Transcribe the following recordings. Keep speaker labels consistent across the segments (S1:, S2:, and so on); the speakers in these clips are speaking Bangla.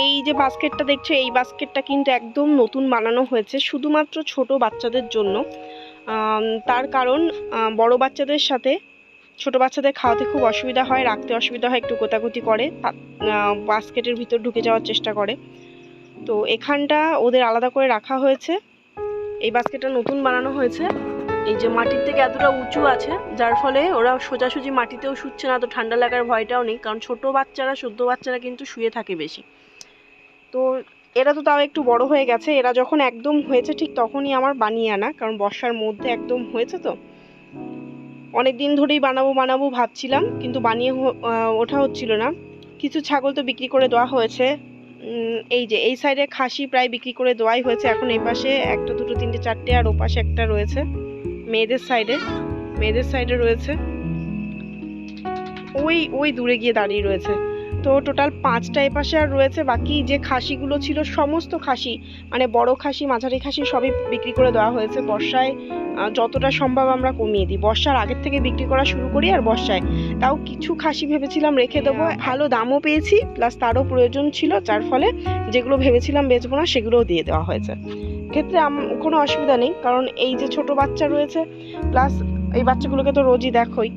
S1: এই যে বাস্কেটটা দেখছ, এই বাস্কেটটা কিন্তু একদম নতুন বানানো হয়েছে, শুধুমাত্র ছোট বাচ্চাদের জন্য। তার কারণ বড় বাচ্চাদের সাথে, ছোট বাচ্চাদের খাওয়াতে খুব অসুবিধা হয়, রাখতে অসুবিধা হয়, একটু কোতাকুতি করে বাস্কেটের ভিতর ঢুকে যাওয়ার চেষ্টা করে। তো এখানটা ওদের আলাদা করে রাখা হয়েছে। এই বাস্কেটটা নতুন বানানো হয়েছে। এই যে মাটির থেকে এতটা উঁচু আছে, যার ফলে ওরা সোজাসুজি মাটিতেও শুচ্ছে না, তো ঠান্ডা লাগার ভয়টাও নেই, কারণ ছোট বাচ্চারা সদ্য বাচ্চারা কিন্তু শুয়ে থাকে বেশি। তো এরা তো তাও একটু বড় হয়ে গেছে। এরা যখন একদম হয়েছে ঠিক তখনই আমার বানিয়ে আনা, কারণ বর্ষার মধ্যে একদম হয়েছে তো। অনেক দিন ধরেই বানাবো বানাবো ভাবছিলাম, কিন্তু বানিয়ে ওঠা হচ্ছিল না। কিছু ছাগল তো বিক্রি করে দেওয়া হয়েছে। এই যে, এই সাইডে খাসি প্রায় বিক্রি করে দেওয়াই হয়েছে। এখন এই পাশে একটা, দুটো, তিনটে, চারটে আর ও পাশে একটা রয়েছে। মেয়েদের সাইডে মেয়েদের সাইডে রয়েছে। ওই ওই দূরে গিয়ে দাঁড়িয়ে রয়েছে। তো টোটাল পাঁচটা এপাশে আর রয়েছে, বাকি যে খাসিগুলো ছিল সমস্ত খাসি মানে বড় খাসি, মাঝারি খাসি সবই বিক্রি করে দেওয়া হয়েছে। বর্ষায় যতটা সম্ভব আমরা কমিয়ে দিই। বর্ষার আগের থেকে বিক্রি করা শুরু করি আর বর্ষায়। তাও কিছু খাসি ভেবেছিলাম রেখে দেবো। ভালো দামও পেয়েছি প্লাস তারও প্রয়োজন ছিল, যার ফলে যেগুলো ভেবেছিলাম বেচবো না, সেগুলোও দিয়ে দেওয়া হয়েছে। ক্ষেত্রে কোনো অসুবিধা নেই, কারণ এই যে ছোট বাচ্চা রয়েছে প্লাস এই বাচ্চাগুলোকে তো রোজই দেখোই।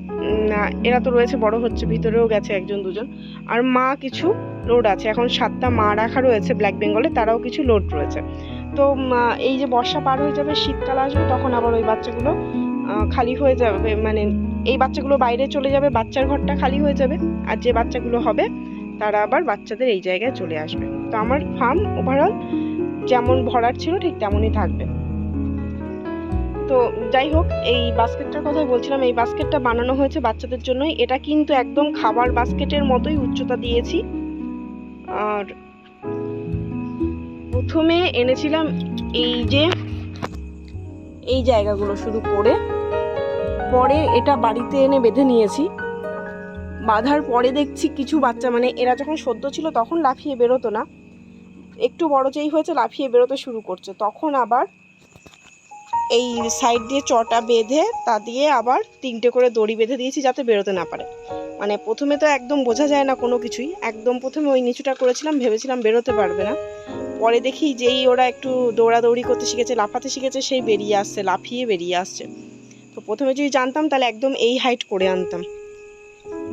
S1: এরা তো রয়েছে, বড় হচ্ছে, ভিতরেও গেছে একজন, দুজন। আর মা কিছু লোড আছে। এখন সাতটা মা রাখা রয়েছে ব্ল্যাক বেঙ্গলে তারাও কিছু লোড রয়েছে। তো এই যে বর্ষা পার হয়ে যাবে, শীতকাল আসবে, তখন আবার ওই বাচ্চাগুলো খালি হয়ে যাবে। মানে এই বাচ্চাগুলো বাইরে চলে যাবে, বাচ্চার ঘরটা খালি হয়ে যাবে। আর যে বাচ্চাগুলো হবে, তারা আবার বাচ্চাদের এই জায়গায় চলে আসবে। তো আমার ফার্ম ওভারঅল যেমন ভরার ছিল, ঠিক তেমনই থাকবে। তো যাই হোক, এই বাস্কেটটার কথাই বলছিলাম, এই বাস্কেটটা বানানো হয়েছে বাচ্চাদের জন্যই। এটা কিন্তু একদম খাবার বাস্কেটের মতোই উচ্চতা দিয়েছি। আর প্রথমে এনেছিলাম এই যে, এই জায়গাগুলো শুরু করে। পরে এটা বাড়িতে এনে বেঁধে নিয়েছি। বাঁধার পরে দেখছি কিছু বাচ্চা মানে এরা যখন সদ্য ছিল তখন লাফিয়ে বেরোতো না। একটু বড় যেই হয়েছে, লাফিয়ে বেরোতে শুরু করছে। তখন আবার এই সাইড দিয়ে চটা বেঁধে তা দিয়ে আবার তিনটে করে দড়ি বেঁধে দিয়েছি যাতে বেরোতে না পারে। মানে প্রথমে তো একদম বোঝা যায় না কোনো কিছুই। একদম প্রথমে ওই নিচুটা করেছিলাম, ভেবেছিলাম বেরোতে পারবে না। পরে দেখি যেই ওরা একটু দৌড়াদৌড়ি করতে শিখেছে, লাফাতে শিখেছে, সেই বেরিয়ে আসছে, লাফিয়ে বেরিয়ে আসছে। তো প্রথমে যদি জানতাম তাহলে একদম এই হাইট করে আনতাম।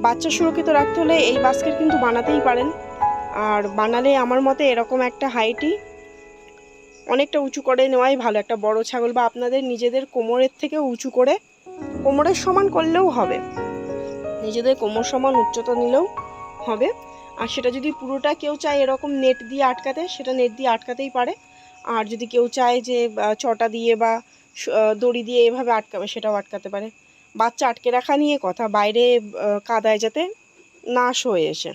S1: বাচ্চা সুরক্ষিত রাখতে হলে এই বাস্কেট কিন্তু বানাতেই পারেন। আর বানালে আমার মতে এরকম একটা হাইটই অনেকটা উঁচু করে নেওয়াই ভালো, একটা বড় ছাগল বা আপনাদের নিজেদের কোমরের থেকে উঁচু করে, কোমরের সমান করলেও হবে। নিজেদের কোমর সমান উচ্চতা নিলেও হবে। আর সেটা যদি পুরোটা কেউ চায় এরকম নেট দিয়ে আটকাতে, সেটা নেট দিয়ে আটকাতেই পারে। আর যদি কেউ চায় যে চটা দিয়ে বা দড়ি দিয়ে এভাবে আটকাবে, সেটাও আটকাতে পারে। বাচ্চা আটকে রাখা নিয়ে কথা, বাইরে কাদায় যাতে নাশ হয়ে এসে।